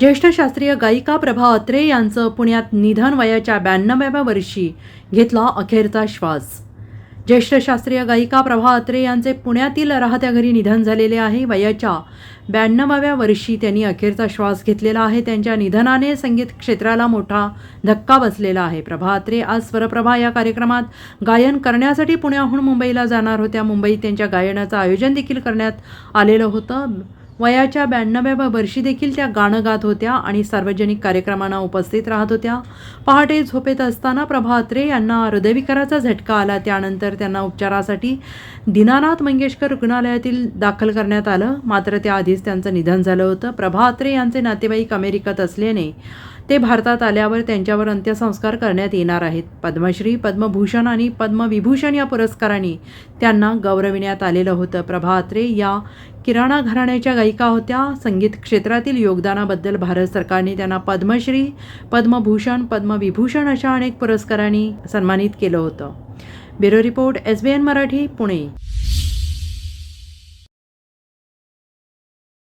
ज्येष्ठ शास्त्रीय गायिका प्रभा अत्रे यांचं पुण्यात निधन वयाच्या ब्याण्णव्या वर्षी घेतला अखेरचा श्वास. ज्येष्ठ शास्त्रीय गायिका प्रभा अत्रे यांचे पुण्यातील राहत्या घरी निधन झालेले आहे. वयाच्या ब्याण्णवाव्या वर्षी त्यांनी अखेरचा श्वास घेतलेला आहे. त्यांच्या निधनाने संगीत क्षेत्राला मोठा धक्का बसलेला आहे. प्रभा अत्रे आज स्वरप्रभा या कार्यक्रमात गायन करण्यासाठी पुण्याहून मुंबईला जाणार होत्या. मुंबईत त्यांच्या गायनाचं आयोजन देखील करण्यात आलेलं होतं. वयाच्या ब्याण्णव्या वर्षी देखील त्या गाणं गात होत्या आणि सार्वजनिक कार्यक्रमांना उपस्थित राहत होत्या. पहाटे झोपेत असताना प्रभा अत्रे यांना हृदयविकाराचा झटका आला. त्यानंतर त्यांना उपचारासाठी दीनानाथ मंगेशकर रुग्णालयातील दाखल करण्यात आलं. मात्र त्याआधीच त्यांचं निधन झालं होतं. प्रभा अत्रे यांचे नातेवाईक अमेरिकेत असल्याने ते भारतात आल्यावर त्यांच्यावर अंत्यसंस्कार करण्यात येणार आहेत. पद्मश्री पद्मभूषण आणि पद्मविभूषण या पुरस्कारांनी त्यांना गौरविण्यात आलेलं होतं. प्रभा अत्रे या किराणा घराण्याच्या गायिका होत्या. संगीत क्षेत्रातील योगदानाबद्दल भारत सरकारने त्यांना पद्मश्री पद्मभूषण पद्मविभूषण अशा अनेक पुरस्कारांनी सन्मानित केलं होतं. Bureau report S B N Marathi Pune.